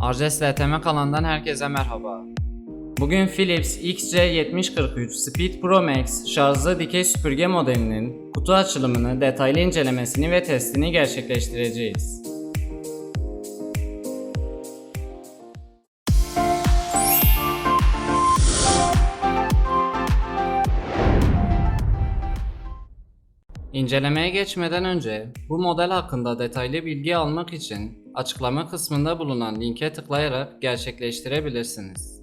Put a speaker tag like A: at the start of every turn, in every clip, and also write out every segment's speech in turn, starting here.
A: Arces LTM kanalından herkese merhaba. Bugün Philips XC7043 Speed Pro Max şarjlı dikey süpürge modelinin kutu açılımını, detaylı incelemesini ve testini gerçekleştireceğiz. İncelemeye geçmeden önce bu model hakkında detaylı bilgi almak için açıklama kısmında bulunan linke tıklayarak gerçekleştirebilirsiniz.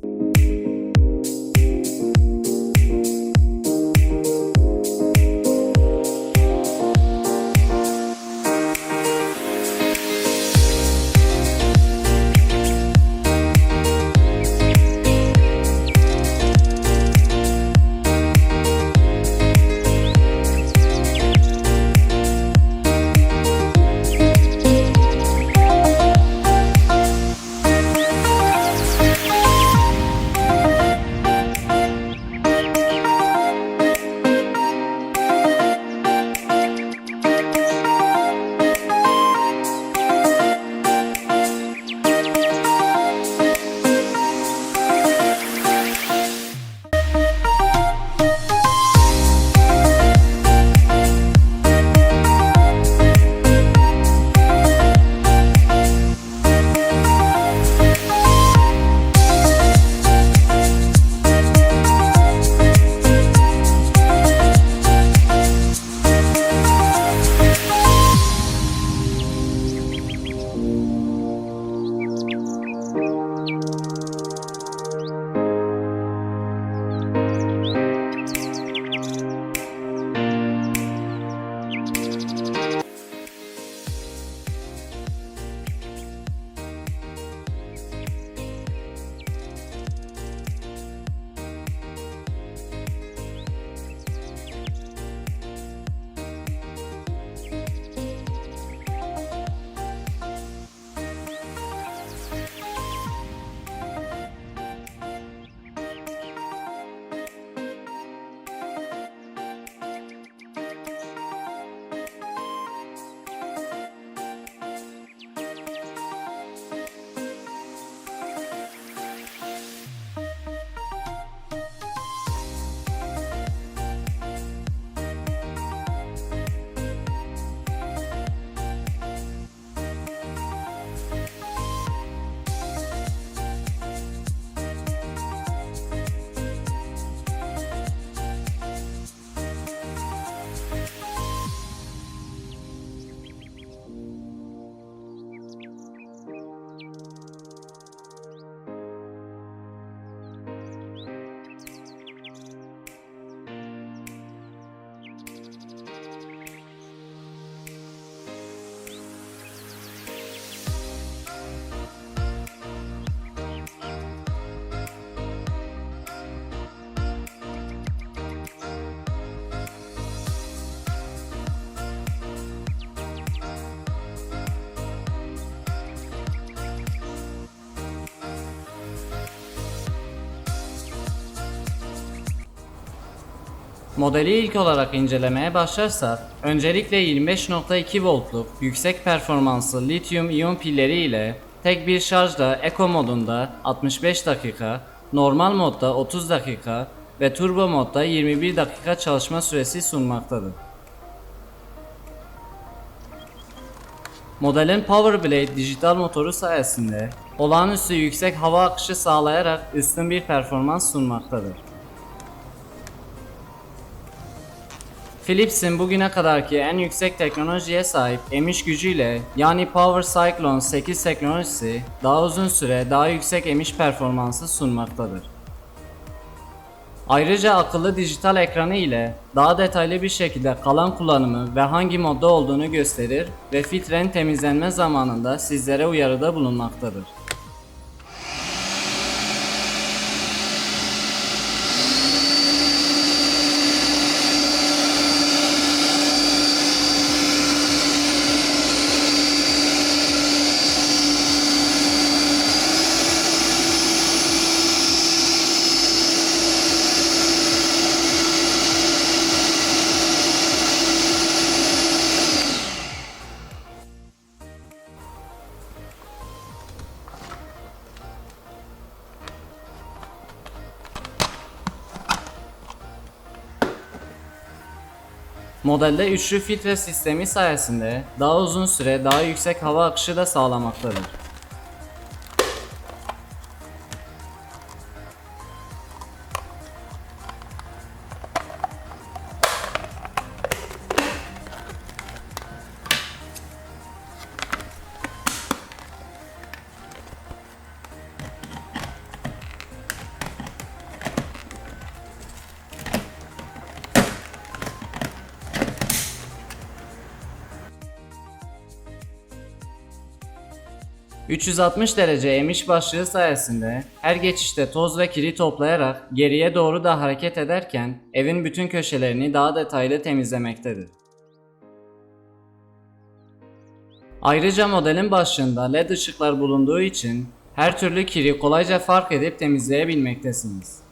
A: Modeli ilk olarak incelemeye başlarsak, öncelikle 25.2 voltluk yüksek performanslı lityum iyon pilleri ile tek bir şarjla Eco modunda 65 dakika, normal modda 30 dakika ve turbo modda 21 dakika çalışma süresi sunmaktadır. Modelin Powerblade dijital motoru sayesinde olağanüstü yüksek hava akışı sağlayarak üstün bir performans sunmaktadır. Philips'in bugüne kadarki en yüksek teknolojiye sahip emiş gücüyle yani Power Cyclone 8 teknolojisi daha uzun süre daha yüksek emiş performansı sunmaktadır. Ayrıca akıllı dijital ekranı ile daha detaylı bir şekilde kalan kullanımı ve hangi modda olduğunu gösterir ve filtrenin temizlenme zamanında sizlere uyarıda bulunmaktadır. Modelde üçlü filtre sistemi sayesinde daha uzun süre daha yüksek hava akışı da sağlamaktadır. ...360 derece emiş başlığı sayesinde her geçişte toz ve kiri toplayarak geriye doğru da hareket ederken evin bütün köşelerini daha detaylı temizlemektedir. Ayrıca modelin başlığında led ışıklar bulunduğu için her türlü kiri kolayca fark edip temizleyebilmektesiniz.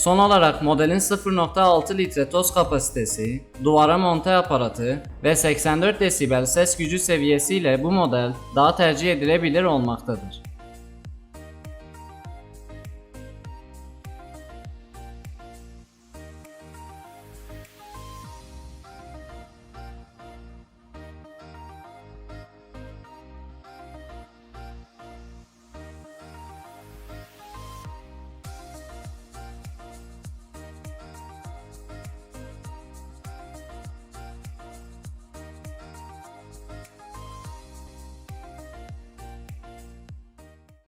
A: Son olarak modelin 0.6 litre toz kapasitesi, duvara monte aparatı ve 84 desibel ses gücü seviyesiyle bu model daha tercih edilebilir olmaktadır.